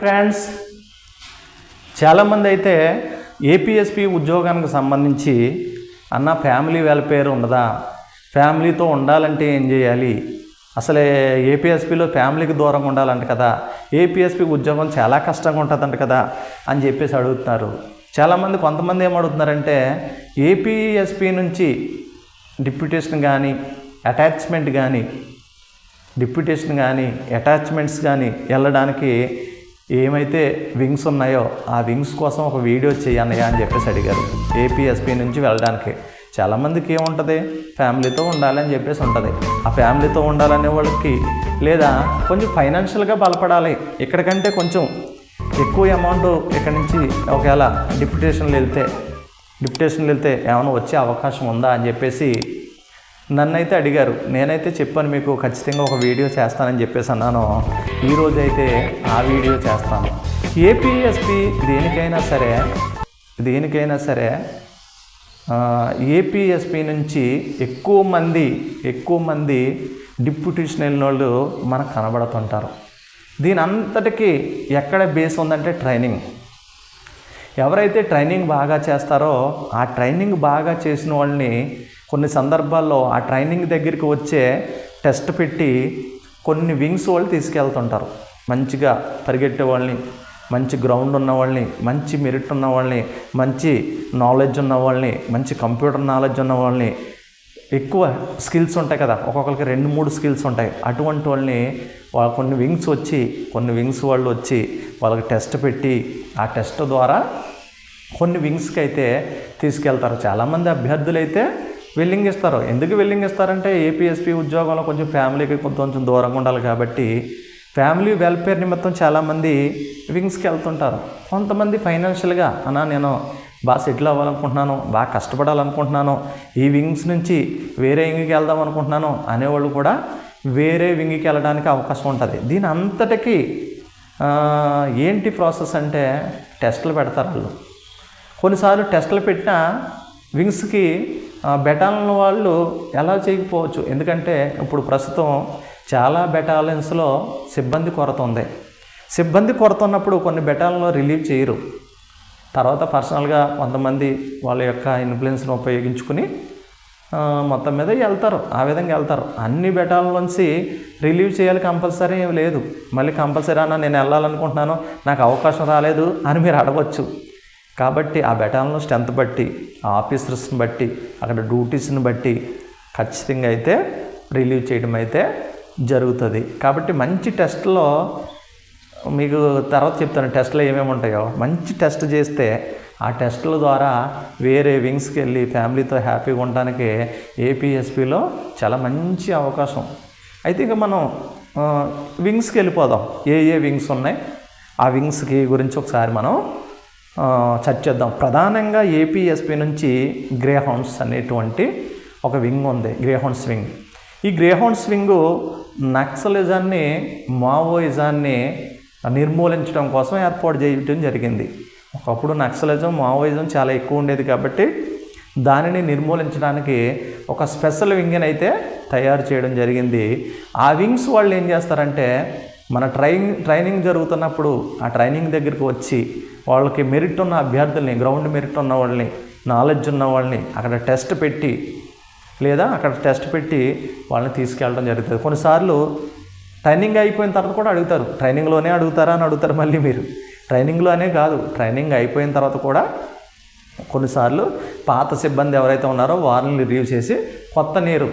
Friends చాలామంది అయితే APSP ఉద్యోగానికి సంబంధించి అన్న ఫ్యామిలీ వెల్ఫేర్ ఉండదా? ఫ్యామిలీతో ఉండాలంటే ఏం చేయాలి? అసలే ఏపీఎస్పిలో ఫ్యామిలీకి దూరంగా ఉండాలంట కదా. ఏపీఎస్పి ఉద్యోగం చాలా కష్టంగా ఉంటుందంట కదా అని చెప్పేసి అడుగుతున్నారు. చాలామంది కొంతమంది ఏం అడుగుతున్నారంటే ఏపీఎస్పి నుంచి డిప్యూటేషన్ కానీ అటాచ్మెంట్ కానీ డిప్యూటేషన్ కానీ అటాచ్మెంట్స్ కానీ వెళ్ళడానికి ఏమైతే వింగ్స్ ఉన్నాయో ఆ వింగ్స్ కోసం ఒక వీడియో చేయన్నయ్యా అని చెప్పేసి అడిగారు. ఏపీఎస్పీ నుంచి వెళ్ళడానికి. చాలామందికి ఏముంటుంది? ఫ్యామిలీతో ఉండాలని చెప్పేసి ఉంటుంది. ఆ ఫ్యామిలీతో ఉండాలనే వాళ్ళకి లేదా కొంచెం ఫైనాన్షియల్గా బలపడాలి. ఇక్కడికంటే కొంచెం ఎక్కువ అమౌంట్ ఇక్కడ నుంచి ఒకవేళ డిప్యుటేషన్లు వెళ్తే డిప్యుటేషన్లు వెళ్తే ఏమైనా వచ్చే అవకాశం ఉందా అని చెప్పేసి నన్నైతే అడిగారు నేనైతే చెప్పాను మీకు ఖచ్చితంగా ఒక వీడియో చేస్తానని చెప్పేసి అన్నాను. ఈరోజు అయితే ఆ వీడియో చేస్తాను. ఏపీఎస్పి దేనికైనా సరే దేనికైనా సరే ఏపీఎస్పి నుంచి ఎక్కువ మంది ఎక్కువ మంది డిప్యూటేషన్ వెళ్ళిన వాళ్ళు మనకు కనబడుతుంటారు. దీని అంతటికీ ఎక్కడ బేస్ ఉందంటే ట్రైనింగ్. ఎవరైతే ట్రైనింగ్ బాగా చేస్తారో ఆ ట్రైనింగ్ బాగా చేసిన వాళ్ళని కొన్ని సందర్భాల్లో ఆ ట్రైనింగ్ దగ్గరికి వచ్చే టెస్ట్ పెట్టి కొన్ని వింగ్స్ వాళ్ళు తీసుకెళ్తుంటారు. మంచిగా పరిగెట్టే వాళ్ళని మంచి గ్రౌండ్ ఉన్న వాళ్ళని మంచి మెరిట్ ఉన్న వాళ్ళని మంచి నాలెడ్జ్ ఉన్న వాళ్ళని మంచి కంప్యూటర్ నాలెడ్జ్ ఉన్న వాళ్ళని. ఎక్కువ స్కిల్స్ ఉంటాయి కదా ఒక్కొక్కరికి రెండు మూడు స్కిల్స్ ఉంటాయి. అటువంటి వాళ్ళని వాళ్ళ కొన్ని వింగ్స్ వచ్చి కొన్ని వింగ్స్ వాళ్ళు వచ్చి వాళ్ళకి టెస్ట్ పెట్టి ఆ టెస్ట్ ద్వారా కొన్ని వింగ్స్కి అయితే తీసుకెళ్తారు. చాలామంది అభ్యర్థులు అయితే వెల్లింగ్ ఇస్తారు ఎందుకు వెల్లింగ్ ఇస్తారంటే ఏపీఎస్పీ ఉద్యోగంలో కొంచెం ఫ్యామిలీకి కొంచెం కొంచెం దూరంగా ఉండాలి కాబట్టి ఫ్యామిలీ వెల్ఫేర్ నిమిత్తం చాలామంది వింగ్స్కి వెళ్తుంటారు. కొంతమంది ఫైనాన్షియల్గా అన్నా నేను బాగా సెటిల్ అవ్వాలనుకుంటున్నాను బాగా కష్టపడాలనుకుంటున్నాను ఈ వింగ్స్ నుంచి వేరే వింగ్కి వెళ్దాం అనుకుంటున్నాను అనేవాళ్ళు కూడా వేరే వింగ్కి వెళ్ళడానికి అవకాశం ఉంటుంది. దీని అంతటికీ ఏంటి ప్రాసెస్ అంటే టెస్టులు పెడతారు వాళ్ళు. కొన్నిసార్లు టెస్టులు పెట్టినా వింగ్స్కి బెటాలియన్ వాళ్ళు ఎలా చేయకపోవచ్చు? ఎందుకంటే ఇప్పుడు ప్రస్తుతం చాలా బెటాలియన్స్లో సిబ్బంది కొరత ఉంది. సిబ్బంది కొరత ఉన్నప్పుడు కొన్ని బెటాలియన్లో రిలీవ్ చేయరు. తర్వాత పర్సనల్గా కొంతమంది వాళ్ళ యొక్క ఇన్ఫ్లుయెన్స్ను ఉపయోగించుకుని మొత్తం మీద వెళ్తారు. ఆ విధంగా వెళ్తారు. అన్ని బెటాల నుంచి రిలీవ్ చేయాలి కంపల్సరీ లేదు. మళ్ళీ కంపల్సరీ అన్న నేను వెళ్ళాలనుకుంటున్నాను నాకు అవకాశం రాలేదు అని మీరు అడగచ్చు. కాబట్టి ఆ బెటాలను స్ట్రెంత్ బట్టి ఆ ఆఫీసర్స్ని బట్టి అక్కడ డ్యూటీస్ని బట్టి ఖచ్చితంగా అయితే రిలీవ్ చేయడం అయితే జరుగుతుంది. కాబట్టి మంచి టెస్ట్లో మీకు తర్వాత చెప్తాను టెస్ట్లో ఏమేమి ఉంటాయో. మంచి టెస్ట్ చేస్తే ఆ టెస్టుల ద్వారా వేరే వింగ్స్కి వెళ్ళి ఫ్యామిలీతో హ్యాపీగా ఉండడానికి ఏపీఎస్పిలో చాలా మంచి అవకాశం. అయితే ఇక మనం వింగ్స్కి వెళ్ళిపోదాం. ఏ ఏ వింగ్స్ ఉన్నాయి? ఆ వింగ్స్కి గురించి ఒకసారి మనం సెర్చ్ చేద్దాం. ప్రధానంగా ఏపీఎస్పి నుంచి గ్రేహౌండ్స్ అనేటువంటి ఒక వింగ్ ఉంది. గ్రే హౌండ్స్ వింగ్ ఈ గ్రే హౌండ్స్ వింగు నక్సలిజాన్ని మావోయిజాన్ని నిర్మూలించడం కోసం ఏర్పాటు చేయడం జరిగింది. ఒకప్పుడు నక్సలిజం మావోయిజం చాలా ఎక్కువ ఉండేది కాబట్టి దానిని నిర్మూలించడానికి ఒక స్పెషల్ వింగ్ని అయితే తయారు చేయడం జరిగింది. ఆ వింగ్స్ వాళ్ళు ఏం చేస్తారంటే మన ట్రైనింగ్ ట్రైనింగ్ జరుగుతున్నప్పుడు ఆ ట్రైనింగ్ దగ్గరికి వచ్చి వాళ్ళకి మెరిట్ ఉన్న అభ్యర్థుల్ని గ్రౌండ్ మెరిట్ ఉన్న వాళ్ళని నాలెడ్జ్ ఉన్న వాళ్ళని అక్కడ టెస్ట్ పెట్టి లేదా అక్కడ టెస్ట్ పెట్టి వాళ్ళని తీసుకెళ్ళడం జరుగుతుంది. కొన్నిసార్లు ట్రైనింగ్ అయిపోయిన తర్వాత కూడా అడుగుతారు. ట్రైనింగ్లోనే అడుగుతారా అని అడుగుతారు మళ్ళీ మీరు. ట్రైనింగ్లోనే కాదు ట్రైనింగ్ అయిపోయిన తర్వాత కూడా కొన్నిసార్లు పాత సిబ్బంది ఎవరైతే ఉన్నారో వారిని రిలీవ్ చేసి కొత్త నీరు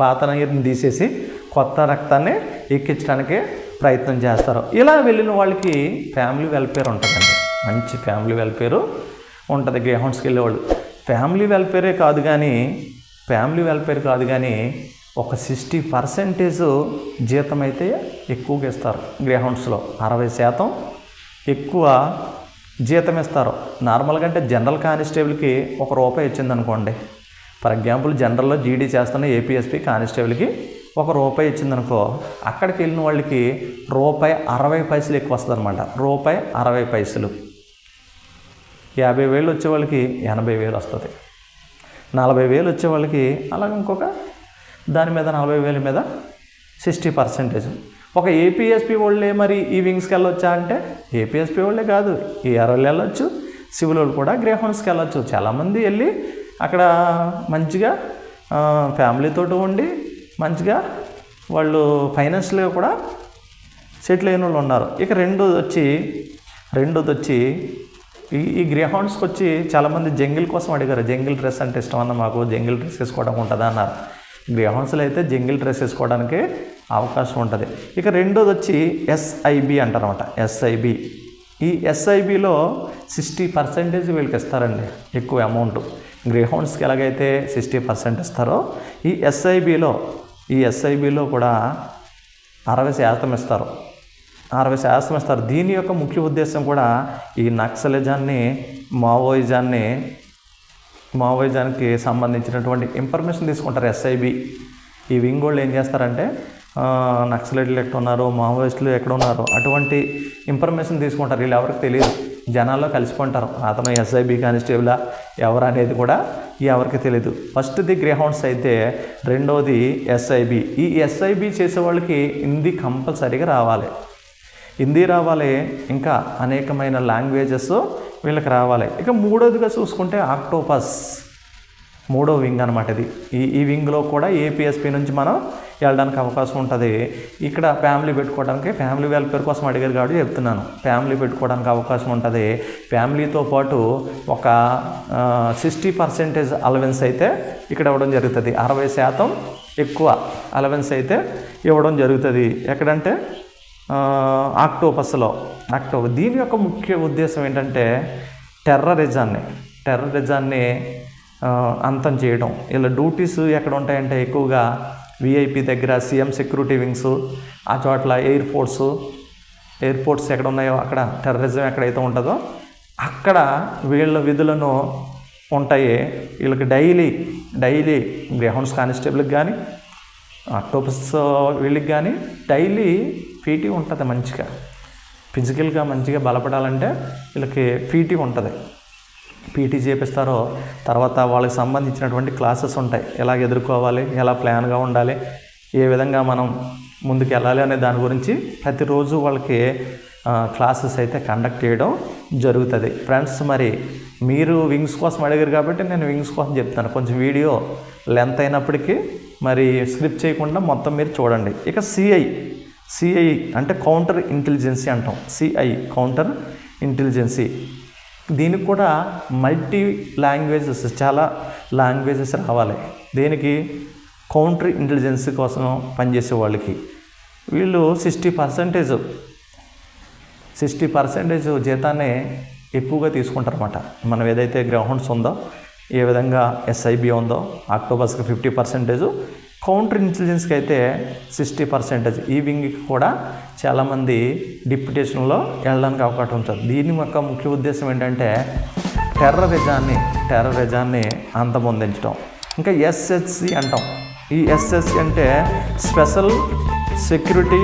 పాత నీరుని తీసేసి కొత్త రక్తాన్ని ఎక్కించడానికి ప్రయత్నం చేస్తారు. ఇలా వెళ్ళిన వాళ్ళకి ఫ్యామిలీ వెల్ఫేర్ ఉంటుందండి. మంచి ఫ్యామిలీ వెల్ఫేరు ఉంటుంది గ్రేహౌండ్స్కి వెళ్ళేవాళ్ళు. ఫ్యామిలీ వెల్ఫేరే కాదు కానీ ఫ్యామిలీ వెల్ఫేర్ కాదు కానీ ఒక సిక్స్టీ పర్సెంటేజ్ జీతం అయితే ఎక్కువగా ఇస్తారు గ్రేహౌండ్స్లో అరవై శాతం ఎక్కువ జీతం ఇస్తారు నార్మల్గా అంటే జనరల్ కానిస్టేబుల్కి ఒక రూపాయి ఇచ్చింది అనుకోండి ఫర్ ఎగ్జాంపుల్ జనరల్లో జీడీ చేస్తున్న ఏపీఎస్పీ కానిస్టేబుల్కి ఒక రూపాయి ఇచ్చిందనుకో అక్కడికి వెళ్ళిన వాళ్ళకి రూపాయి అరవై పైసలు ఎక్కువ వస్తుంది అనమాట రూపాయి అరవై పైసలు. యాభై వేలు వచ్చే వాళ్ళకి ఎనభై వేలు వస్తుంది. నలభై వేలు వచ్చే వాళ్ళకి అలాగ ఇంకొక దాని మీద నలభై వేల మీద సిక్స్టీ పర్సెంటేజ్. ఒక ఏపీఎస్పి వాళ్ళే మరి ఈ వింగ్స్కి వెళ్ళొచ్చా అంటే ఏపీఎస్పి వాళ్ళే కాదు ఏఆర్ వెళ్ళొచ్చు సివిల్ వాళ్ళు కూడా గ్రే హౌన్స్కి వెళ్ళొచ్చు. చాలామంది వెళ్ళి అక్కడ మంచిగా ఫ్యామిలీతో ఉండి మంచిగా వాళ్ళు ఫైనాన్షియల్గా కూడా సెటిల్ అయిన వాళ్ళు ఉన్నారు. ఇక రెండోది వచ్చి రెండోది వచ్చి ఈ ఈ గ్రేహౌండ్స్కి వచ్చి చాలామంది జంగిల్ కోసం అడిగారు. జంగిల్ డ్రెస్ అంటే ఇష్టం అన్న మాకు జంగిల్ డ్రెస్ వేసుకోవడం ఉంటుందా అన్నారు. గ్రేహౌండ్స్లో అయితే జంగిల్ డ్రెస్ వేసుకోవడానికి అవకాశం ఉంటుంది. ఇక రెండోది వచ్చి ఎస్ఐబి అంటారనమాట ఎస్ఐబి. ఈ ఎస్ఐబిలో సిక్స్టీ పర్సెంటేజ్ వీళ్ళకి ఇస్తారండి ఎక్కువ అమౌంట్. గ్రేహౌండ్స్కి ఎలాగైతే సిక్స్టీ పర్సెంట్ ఇస్తారో ఈ ఎస్ఐబిలో ఈ ఎస్ఐబిలో కూడా అరవై శాతం ఇస్తారు. అరవై శాతం ఇస్తారు. దీని యొక్క ముఖ్య ఉద్దేశం కూడా ఈ నక్సలిజాన్ని మావోయిజాన్ని మావోయిజానికి సంబంధించినటువంటి ఇన్ఫర్మేషన్ తీసుకుంటారు ఎస్ఐబి. ఈ వింగ్ వాళ్ళు ఏం చేస్తారంటే నక్సలైట్లు ఎక్కడ ఉన్నారు మావోయిస్టులు ఎక్కడ ఉన్నారు అటువంటి ఇన్ఫర్మేషన్ తీసుకుంటారు. వీళ్ళు ఎవరికి తెలియదు. జనాల్లో కలిసిపోంటారు. అతను ఎస్ఐబి కానిస్టేబులా ఎవరు అనేది కూడా ఎవరికి తెలియదు ఫస్ట్ది గ్రేహౌండ్స్ అయితే రెండోది ఎస్ఐబి. ఈ ఎస్ఐబి చేసే వాళ్ళకి హిందీ కంపల్సరీగా రావాలి. హిందీ రావాలి ఇంకా అనేకమైన లాంగ్వేజెస్ వీళ్ళకి రావాలి. ఇక మూడోదిగా చూసుకుంటే ఆక్టోపస్. మూడో వింగ్ అనమాట ఇది. ఈ ఈ వింగ్లో కూడా ఏపీఎస్పీ నుంచి మనం వెళ్ళడానికి అవకాశం ఉంటుంది. ఇక్కడ ఫ్యామిలీ పెట్టుకోవడానికి ఫ్యామిలీ వెల్ఫేర్ కోసం అడిగారు కాబట్టి చెప్తున్నాను. ఫ్యామిలీ పెట్టుకోవడానికి అవకాశం ఉంటుంది. ఫ్యామిలీతో పాటు ఒక సిక్స్టీ పర్సెంటేజ్ అలవెన్స్ అయితే ఇక్కడ ఇవ్వడం జరుగుతుంది. అరవై శాతం ఎక్కువ అలవెన్స్ అయితే ఇవ్వడం జరుగుతుంది. ఎక్కడంటే ఆక్టోపస్లో. ఆక్టోపస్ దీని యొక్క ముఖ్య ఉద్దేశం ఏంటంటే టెర్రరిజాన్ని టెర్రరిజాన్ని అంతం చేయడం ఇలా డ్యూటీస్ ఎక్కడ ఉంటాయంటే ఎక్కువగా విఐపి దగ్గర సీఎం సెక్యూరిటీ వింగ్స్ ఆ చోట్ల ఎయిర్ ఫోర్స్ ఎయిర్పోర్ట్స్ ఎక్కడ ఉన్నాయో అక్కడ టెర్రరిజం ఎక్కడైతే ఉంటుందో అక్కడ వీళ్ళ విధులను ఉంటాయి. వీళ్ళకి డైలీ డైలీ గ్రౌండ్స్ కానిస్టేబుల్కి కానీ ఆక్టోపస్ వీళ్ళకి కానీ డైలీ పీటీ ఉంటుంది మంచిగా. ఫిజికల్గా మంచిగా బలపడాలంటే వీళ్ళకి పీటీ ఉంటుంది. పీటీ చేపిస్తారో తర్వాత వాళ్ళకి సంబంధించినటువంటి క్లాసెస్ ఉంటాయి. ఎలా ఎదుర్కోవాలి ఎలా ప్లాన్గా ఉండాలి ఏ విధంగా మనం ముందుకు వెళ్ళాలి అనే దాని గురించి ప్రతిరోజు వాళ్ళకి క్లాసెస్ అయితే కండక్ట్ చేయడం జరుగుతుంది. ఫ్రెండ్స్ మరి మీరు వింగ్స్ కోసం అడిగారు కాబట్టి నేను వింగ్స్ కోసం చెప్తాను. కొంచెం వీడియో లెంత్ అయినప్పటికీ మరి స్క్రిప్ట్ చేయకుండా మొత్తం మీరు చూడండి. ఇక సిఐ సిఐ అంటే కౌంటర్ ఇంటెలిజెన్సీ అంటాం. సిఐ కౌంటర్ ఇంటెలిజెన్సీ దీనికి కూడా మల్టీ లాంగ్వేజెస్ చాలా లాంగ్వేజెస్ రావాలి. దేనికి? కౌంటర్ ఇంటెలిజెన్సీ కోసం పనిచేసే వాళ్ళకి. వీళ్ళు సిక్స్టీ పర్సెంటేజ్ సిక్స్టీ పర్సెంటేజ్ జీతాన్ని ఎక్కువగా తీసుకుంటారన్నమాట. మనం ఏదైతే గ్రౌండ్స్ ఉందో ఏ విధంగా ఎస్ఐబి ఉందో అక్టోబర్స్కి ఫిఫ్టీ పర్సెంటేజ్. కౌంటర్ ఇంటెలిజెన్స్కి అయితే సిక్స్టీ పర్సెంటేజ్. ఈ వింగ్కి కూడా చాలామంది డిప్యుటేషన్లో వెళ్ళడానికి అవకాశం ఉంటుంది. దీని యొక్క ముఖ్య ఉద్దేశం ఏంటంటే టెర్రరిజాన్ని టెర్రరిజాన్ని అంతమొందించడం. ఇంకా ఎస్ఎస్సి అంటాం. ఈ ఎస్ఎస్సి అంటే special security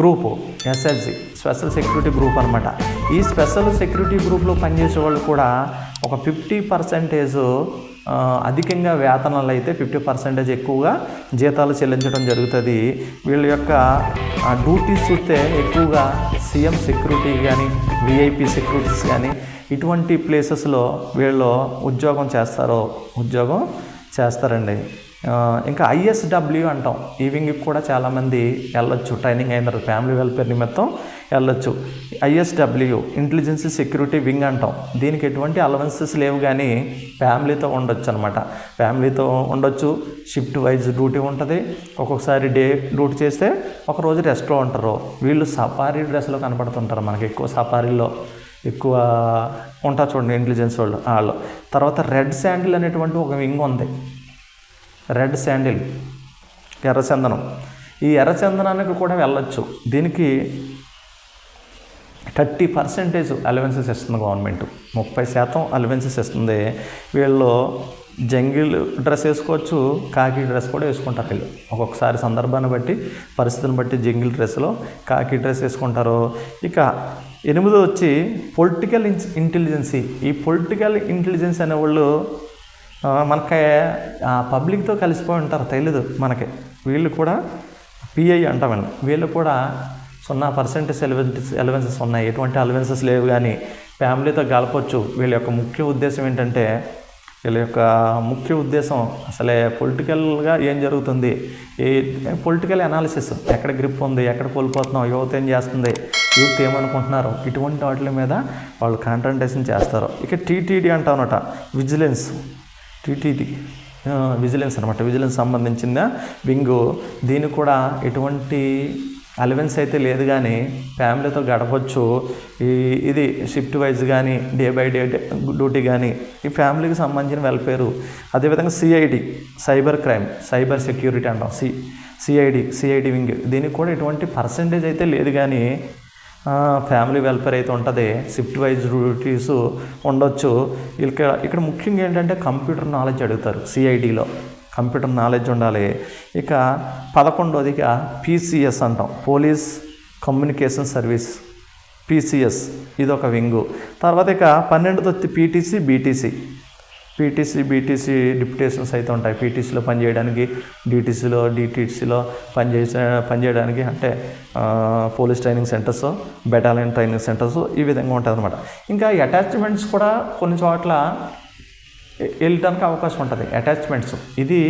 group. SSC special security group అనమాట ఈ స్పెషల్ సెక్యూరిటీ గ్రూప్లో పనిచేసే వాళ్ళు కూడా ఒక ఫిఫ్టీ పర్సెంటేజ్ అధికంగా వేతనాలు అయితే ఫిఫ్టీ పర్సెంటేజ్ ఎక్కువగా జీతాలు చెల్లించడం జరుగుతుంది. వీళ్ళ యొక్క డ్యూటీస్ చూస్తే ఎక్కువగా సీఎం సెక్యూరిటీ కానీ విఐపి సెక్యూరిటీస్ కానీ ఇటువంటి ప్లేసెస్లో వీళ్ళు ఉద్యోగం చేస్తారో ఉద్యోగం చేస్తారండి. ఇంకా ఐఎస్డబ్ల్యూ అంటాం. ఈ వింగ్కి కూడా చాలామంది వెళ్ళొచ్చు. ట్రైనింగ్ అయిన తర్వాత ఫ్యామిలీ వెల్ఫేర్ నిమిత్తం వెళ్ళొచ్చు. ఐఎస్డబ్ల్యూ ఇంటెలిజెన్స్ సెక్యూరిటీ వింగ్ అంటాం. దీనికి ఎటువంటి అలవెన్సెస్ లేవు కానీ ఫ్యామిలీతో ఉండొచ్చు అనమాట ఫ్యామిలీతో ఉండొచ్చు. షిఫ్ట్ వైజ్ డ్యూటీ ఉంటుంది. ఒక్కొక్కసారి డే డ్యూటీ చేస్తే ఒక రోజు రెస్ట్లో ఉంటారు. వీళ్ళు సఫారీ డ్రెస్లో కనపడుతుంటారు మనకి. ఎక్కువ సఫారీలో ఎక్కువ ఉంటారు చూడండి ఇంటెలిజెన్స్ వాళ్ళు వాళ్ళు. తర్వాత రెడ్ శాండిల్ అనేటువంటి ఒక వింగ్ ఉంది. రెడ్ శాండిల్ ఎర్రచందనం. ఈ ఎర్రచందనానికి కూడా వెళ్ళొచ్చు. దీనికి థర్టీ పర్సెంటేజ్ అలవెన్సెస్ ఇస్తుంది గవర్నమెంట్. ముప్పై శాతం అలవెన్సెస్ ఇస్తుంది. వీళ్ళు జంగిల్ డ్రెస్ వేసుకోవచ్చు కాకి డ్రెస్ కూడా వేసుకుంటారు వీళ్ళు. ఒక్కొక్కసారి సందర్భాన్ని బట్టి పరిస్థితిని బట్టి జంగిల్ డ్రెస్లో కాకి డ్రెస్ వేసుకుంటారు. ఇక ఎనిమిదో వచ్చి పొలిటికల్ ఇంటెలిజెన్సీ. ఈ పొలిటికల్ ఇంటెలిజెన్స్ అనే వాళ్ళు మనకి ఆ పబ్లిక్తో కలిసిపోయి ఉంటారు తెలీదు మనకి. వీళ్ళు కూడా పిఐ అంటామండి. వీళ్ళు కూడా సున్నా పర్సెంట్ ఎలవెన్స్ ఎలవెన్సెస్ ఉన్నాయి. ఎటువంటి అలవెన్సెస్ లేవు కానీ ఫ్యామిలీతో గలపచ్చు వీళ్ళ యొక్క ముఖ్య ఉద్దేశం ఏంటంటే వీళ్ళ యొక్క ముఖ్య ఉద్దేశం అసలే పొలిటికల్గా ఏం జరుగుతుంది? ఏ పొలిటికల్ అనాలిసిస్ ఎక్కడ గ్రిప్ ఉంది? ఎక్కడ కోల్పోతున్నాం? యువత ఏం చేస్తుంది? యూత్ ఏమనుకుంటున్నారు? ఇటువంటి వాటి మీద వాళ్ళు కాన్సన్ట్రేషన్ చేస్తారు. ఇక టీటీడీ అంటామన్నమాట. విజిలెన్స్ టీటీడీ విజిలెన్స్ అనమాట విజిలెన్స్ సంబంధించిన వింగు. దీనికి కూడా ఎటువంటి అలవెన్స్ అయితే లేదు కానీ ఫ్యామిలీతో గడపచ్చు. ఈ ఇది షిఫ్ట్ వైజ్ కానీ డే బై డే డ్యూటీ కానీ ఈ ఫ్యామిలీకి సంబంధించిన వెల్ఫేరు అదేవిధంగా CID cyber crime cyber security అంటాం. C CID CID wing. దీనికి కూడా ఎటువంటి పర్సంటేజ్ అయితే లేదు కానీ ఫ్యామిలీ వెల్ఫేర్ అయితే ఉంటుంది. షిఫ్ట్ వైజ్ డ్యూటీస్ ఉండొచ్చు. ఇక్కడ ఇక్కడ ముఖ్యంగా ఏంటంటే కంప్యూటర్ నాలెడ్జ్ అడుగుతారు సిఐడిలో కంప్యూటర్ నాలెడ్జ్ ఉండాలి. ఇక పదకొండోదిగా పీసీఎస్ అంటాం. పోలీస్ కమ్యూనికేషన్ సర్వీస్ పీసీఎస్ ఇది ఒక వింగు తర్వాత ఇక పన్నెండుతో వచ్చి PTC BTC PTC BTC deputations అయితే ఉంటాయి. పీటీసీలో పనిచేయడానికి డీటీసీలో డీటీసీలో పనిచేసే పనిచేయడానికి అంటే police training centres battalion training centres ఈ విధంగా ఉంటుంది అనమాట ఇంకా అటాచ్మెంట్స్ కూడా కొన్ని చోట్ల వెళ్ళడానికి అవకాశం ఉంటుంది. అటాచ్మెంట్స్. ఇది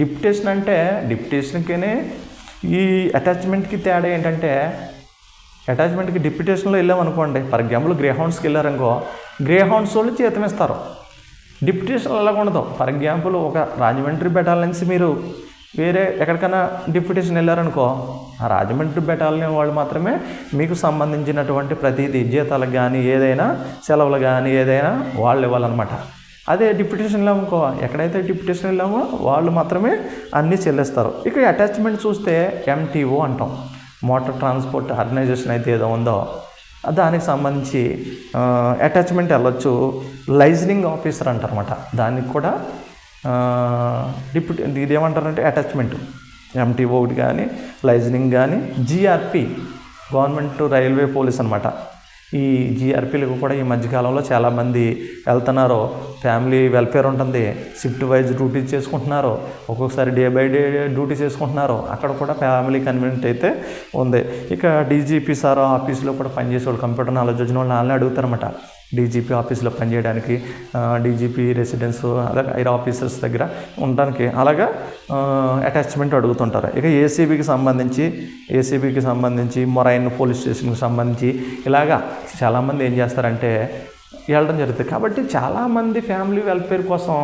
డిప్యుటేషన్ అంటే డిప్యుటేషన్కినే ఈ అటాచ్మెంట్కి తేడా ఏంటంటే అటాచ్మెంట్కి డిప్యుటేషన్లో వెళ్ళామనుకోండి ఫర్ ఎగ్జాంపుల్ గ్రే హౌండ్స్కి వెళ్ళారనుకో గ్రే హౌండ్స్ వాళ్ళు జీతం ఇస్తారు డిప్యుటేషన్ అలా ఉండదు. ఫర్ ఎగ్జాంపుల్ ఒక రాజమండ్రి బెటాలియన్ నుంచి మీరు వేరే ఎక్కడికైనా డిప్యుటేషన్ వెళ్ళారనుకో ఆ రాజమండ్రి బెటాలియన్ వాళ్ళు మాత్రమే మీకు సంబంధించినటువంటి ప్రతిదీ జీతాలకు కానీ ఏదైనా సెలవులు కానీ ఏదైనా వాళ్ళు ఇవ్వాలన్నమాట. అదే డిప్యుటేషన్ వెళ్ళామనుకో ఎక్కడైతే డిప్యుటేషన్ వెళ్ళామో వాళ్ళు మాత్రమే అన్నీ చెల్లిస్తారు. ఇక అటాచ్మెంట్ చూస్తే ఎంటీఓ అంటాం. మోటార్ ట్రాన్స్పోర్ట్ ఆర్గనైజేషన్ అయితే ఏదో ఉందో దానికి సంబంధించి అటాచ్మెంట్ వెళ్ళొచ్చు. లైజనింగ్ ఆఫీసర్ అంటారన్నమాట. దానికి కూడా డిప్యూటీ ఇది ఏమంటారంటే అటాచ్మెంట్ ఎంటీ ఒకటి కానీ లైజనింగ్ కానీ జీఆర్పి గవర్నమెంట్ రైల్వే పోలీస్ అనమాట ఈ జీఆర్పీలకు కూడా ఈ మధ్యకాలంలో చాలామంది వెళ్తున్నారు. ఫ్యామిలీ వెల్ఫేర్ ఉంటుంది. షిఫ్ట్ వైజ్ డ్యూటీ చేసుకుంటున్నారు. ఒక్కొక్కసారి డే బై డే డ్యూటీ చేసుకుంటున్నారు. అక్కడ కూడా ఫ్యామిలీ కన్వీనియంట్ అయితే ఉంది. ఇక డీజీపీ సార్ ఆఫీస్లో కూడా పనిచేసే వాళ్ళు కంప్యూటర్ నాలెడ్జ్ వచ్చిన వాళ్ళు వాళ్ళని అడుగుతారన్నమాట. డీజీపీ ఆఫీస్లో పనిచేయడానికి డీజీపీ రెసిడెన్స్ అలాగే ఐర్ ఆఫీసర్స్ దగ్గర ఉండడానికి అలాగా అటాచ్మెంట్ అడుగుతుంటారు. ఇక ఏసీబీకి సంబంధించి ఏసీబీకి సంబంధించి మొరైన్ పోలీస్ స్టేషన్కి సంబంధించి ఇలాగా చాలామంది ఏం చేస్తారంటే వెళ్ళడం జరుగుతుంది. కాబట్టి చాలామంది ఫ్యామిలీ వెల్ఫేర్ కోసం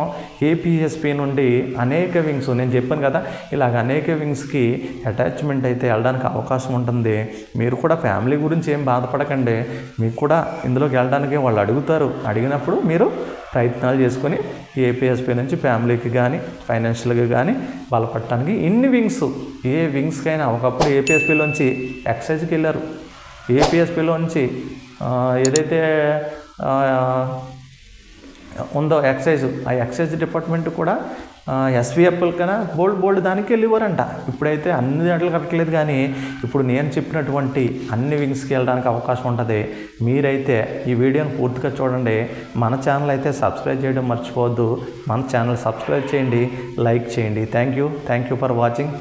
ఏపీఎస్పీ నుండి అనేక వింగ్స్ నేను చెప్పాను కదా ఇలాగ అనేక వింగ్స్కి అటాచ్మెంట్ అయితే వెళ్ళడానికి అవకాశం ఉంటుంది. మీరు కూడా ఫ్యామిలీ గురించి ఏం బాధపడకండి. మీకు కూడా ఇందులోకి వెళ్ళడానికి వాళ్ళు అడుగుతారు. అడిగినప్పుడు మీరు ప్రయత్నాలు చేసుకొని ఏపీఎస్పీ నుంచి ఫ్యామిలీకి కానీ ఫైనాన్షియల్గా కానీ బలపడటానికి ఇన్ని వింగ్స్ ఏ వింగ్స్కైనా ఒకప్పుడు ఏపీఎస్పీలోంచి ఎక్సైజ్కి వెళ్ళారు. ఏపీఎస్పీలోంచి ఏదైతే ఉందో ఎక్సైజ్. ఆ ఎక్సైజ్ డిపార్ట్మెంట్ కూడా ఎస్విఎఫ్ఎల్ కన్నా బోల్డ్ బోల్డ్ దానికి వెళ్ళేవారంట. ఇప్పుడైతే అన్ని దాంట్లో కట్టలేదు కానీ ఇప్పుడు నేను చెప్పినటువంటి అన్ని వింగ్స్కి వెళ్ళడానికి అవకాశం ఉంటుంది. మీరైతే ఈ వీడియోని పూర్తిగా చూడండి. మన ఛానల్ అయితే సబ్స్క్రైబ్ చేయడం మర్చిపోవద్దు. మన ఛానల్ సబ్స్క్రైబ్ చేయండి లైక్ చేయండి. Thank you thank you for watching.